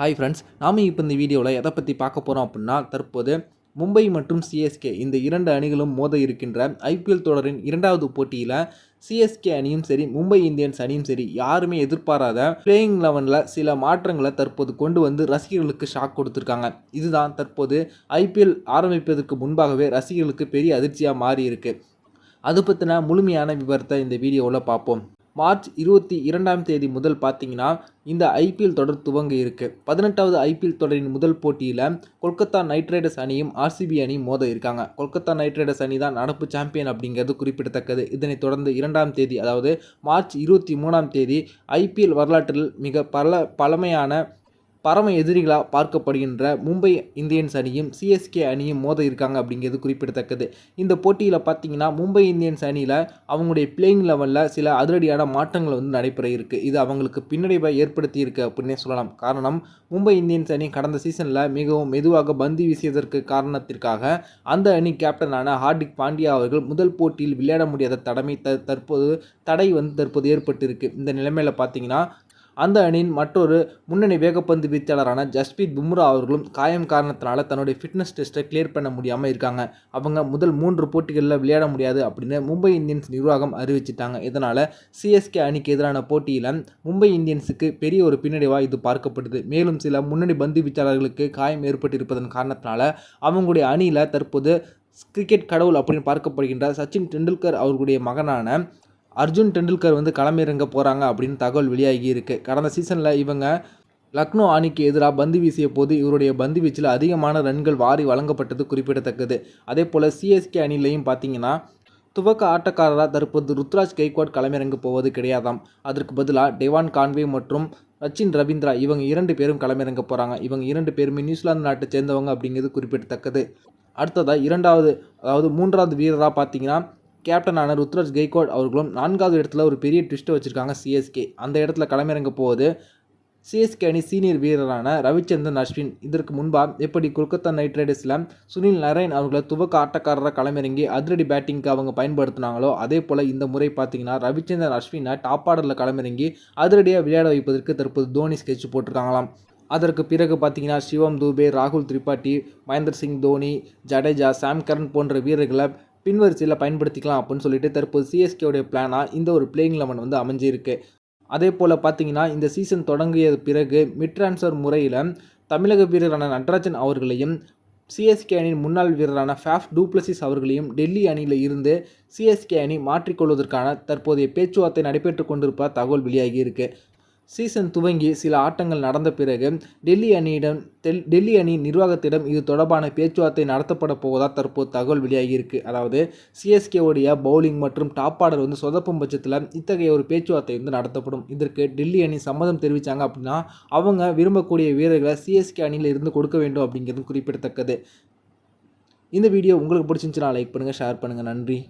Hi friends நாம இப்போ இந்த வீடியோவில் எதை பற்றி பார்க்க போகிறோம் அப்படின்னா தற்போது மும்பை மற்றும் சிஎஸ்கே இந்த இரண்டு அணிகளும் மோத இருக்கின்ற ஐபிஎல் தொடரின் இரண்டாவது போட்டியில் சிஎஸ்கே அணியும் சரி மும்பை இந்தியன்ஸ் அணியும் சரி யாருமே எதிர்பாராத பிளேயிங் லெவனில் சில மாற்றங்களை தற்போது கொண்டு வந்து ரசிகர்களுக்கு ஷாக் கொடுத்துருக்காங்க. இதுதான் தற்போது ஐபிஎல் ஆரம்பிப்பதற்கு முன்பாகவே ரசிகர்களுக்கு பெரிய அதிர்ச்சியாக மாறி இருக்கு அது பற்றின முழுமையான விவரத்தை இந்த வீடியோவில் பார்ப்போம். மார்ச் இருபத்தி இரண்டாம் தேதி முதல் பார்த்தீங்கன்னா இந்த ஐபிஎல் தொடர் துவங்க இருக்கு. பதினெட்டாவது ஐபிஎல் தொடரின் முதல் போட்டியில் கொல்கத்தா நைட் ரைடர்ஸ் அணியும் ஆர்சிபி அணியும் மோத இருக்காங்க. கொல்கத்தா நைட் ரைடர்ஸ் அணி தான் நடப்பு சாம்பியன் அப்படிங்கிறது குறிப்பிடத்தக்கது. இதனைத் தொடர்ந்து இரண்டாம் தேதி அதாவது மார்ச் இருபத்தி மூணாம் தேதி ஐபிஎல் வரலாற்றில் மிக பல பழமையான பரம எதிரிகளாக பார்க்கப்படுகின்ற மும்பை இந்தியன்ஸ் அணியும் சிஎஸ்கே அணியும் மோத இருக்காங்க அப்படிங்கிறது குறிப்பிடத்தக்கது. இந்த போட்டியில் பார்த்தீங்கன்னா மும்பை இந்தியன்ஸ் அணியில் அவங்களுடைய பிளேயிங் லெவலில் சில அதிரடியான மாற்றங்கள் வந்து நடைபெற இருக்குது இது அவங்களுக்கு பின்னடைவை ஏற்படுத்தி இருக்கு அப்படின்னே சொல்லலாம். காரணம் மும்பை இந்தியன்ஸ் அணி கடந்த சீசனில் மிகவும் மெதுவாக பந்து வீசியதற்கு காரணத்திற்காக அந்த அணி கேப்டனான ஹார்திக் பாண்டியா அவர்கள் முதல் போட்டியில் விளையாட முடியாத தடமை த தற்போது தடை வந்து தற்போது ஏற்பட்டிருக்கு. இந்த நிலைமையில் பார்த்தீங்கன்னா அந்த அணியின் மற்றொரு முன்னணி வேகப்பந்து வீச்சாளரான ஜஸ்பீத் பும்ரா அவர்களும் காயம் காரணத்தினால தன்னுடைய ஃபிட்னஸ் டெஸ்ட்டை கிளியர் பண்ண முடியாமல் இருக்காங்க. அவங்க முதல் மூன்று போட்டிகளில் விளையாட முடியாது அப்படின்னு மும்பை இந்தியன்ஸ் நிர்வாகம் அறிவிச்சிட்டாங்க. இதனால் சிஎஸ்கே அணிக்கு எதிரான போட்டியில் மும்பை இந்தியன்ஸுக்கு பெரிய ஒரு பின்னடைவாக இது பார்க்கப்படுது. மேலும் சில முன்னணி பந்து வீச்சாளர்களுக்கு காயம் ஏற்பட்டிருப்பதன் காரணத்தினால அவங்களுடைய அணியில் தற்போது கிரிக்கெட் கடவுள் அப்படின்னு பார்க்கப்படுகின்ற சச்சின் டெண்டுல்கர் அவர்களுடைய மகனான அர்ஜுன் டெண்டுல்கர் வந்து களமிறங்க போகிறாங்க அப்படின்னு தகவல் வெளியாகி இருக்கு. கடந்த சீசனில் இவங்க லக்னோ அணிக்கு எதிராக பந்து வீசிய போது இவருடைய பந்து வீச்சில் அதிகமான ரன்கள் வாரி வழங்கப்பட்டது குறிப்பிடத்தக்கது. அதே போல் சிஎஸ்கே அணிலையும் பார்த்தீங்கன்னா துவக்க ஆட்டக்காரராக தற்போது ருத்ராஜ் கெய்க்வாட் களமிறங்க போவது கிடையாதாம். அதற்கு பதிலாக டெவான் கான்வே மற்றும் ரச்சின் ரவீந்திரா இவங்க இரண்டு பேரும் களமிறங்க போகிறாங்க இவங்க இரண்டு பேருமே நியூசிலாந்து நாட்டை சேர்ந்தவங்க அப்படிங்கிறது குறிப்பிடத்தக்கது. அடுத்ததாக இரண்டாவது அதாவது மூன்றாவது வீரராக பார்த்தீங்கன்னா கேப்டனான ருத்ராஜ் கெய்கோட் அவர்களும் நான்காவது இடத்துல ஒரு பெரிய ட்விஸ்ட்டை வச்சுருக்காங்க சிஎஸ்கே அந்த இடத்துல களமிறங்க போவது சிஎஸ்கே அணி சீனியர் வீரரான ரவிச்சந்திரன் அஸ்வின் இதற்கு முன்பாக எப்படி கொல்கத்தா நைட் ரைடர்ஸில் சுனில் நரேன் அவர்களை துவக்க ஆட்டக்காரராக களமிறங்கி அதிரடி பேட்டிங்க்கு அவங்க பயன்படுத்தினாங்களோ அதே போல் இந்த முறை பார்த்தீங்கன்னா ரவிச்சந்திரன் அஸ்வினை டாப் ஆர்டரில் களமிறங்கி அதிரடியாக விளையாட வைப்பதற்கு தற்போது தோனி ஸ்கெட்ச் போட்டிருக்காங்களாம். அதற்கு பிறகு பார்த்தீங்கன்னா சிவம் தூபே ராகுல் திரிபாட்டி மகேந்திர சிங் தோனி ஜடேஜா சாம் கரன் போன்ற வீரர்களை பின்வரிசையில் பயன்படுத்திக்கலாம் அப்படின்னு சொல்லிட்டு தற்போது சிஎஸ்கேவுடைய பிளானாக இந்த ஒரு பிளேயிங் லெவன் வந்து அமைஞ்சிருக்கு. அதே போல் பார்த்தீங்கன்னா இந்த சீசன் தொடங்கிய பிறகு மிட் ட்ரான்ஸ்ஃபர் முறையில் தமிழக வீரரான நடராஜன் அவர்களையும் சிஎஸ்கே அணியின் முன்னாள் வீரரான ஃபேஃப் டூப்ளசிஸ் அவர்களையும் டெல்லி அணியில் இருந்து சிஎஸ்கே அணி மாற்றிக்கொள்வதற்கான தற்போதைய பேச்சுவார்த்தை நடைபெற்று கொண்டிருப்ப தகவல் வெளியாகியிருக்கு சீசன் துவங்கி சில ஆட்டங்கள் நடந்த பிறகு டெல்லி அணியிடம் டெல்லி அணி நிர்வாகத்திடம் இது தொடர்பான பேச்சுவார்த்தை நடத்தப்பட போவதாக தற்போது தகவல் வெளியாகியிருக்கு. அதாவது சிஎஸ்கேவுடைய பவுலிங் மற்றும் டாப் ஆர்டர் வந்து சொதப்பும் பட்சத்தில் இத்தகைய ஒரு பேச்சுவார்த்தை வந்து நடத்தப்படும். இதற்கு டெல்லி அணி சம்மதம் தெரிவித்தாங்க அப்படின்னா அவங்க விரும்பக்கூடிய வீரர்களை சிஎஸ்கே அணியில் இருந்து கொடுக்க வேண்டும் அப்படிங்கிறது குறிப்பிடத்தக்கது. இந்த வீடியோ உங்களுக்கு பிடிச்சிருந்துச்சுன்னா லைக் பண்ணுங்கள் ஷேர் பண்ணுங்கள் நன்றி.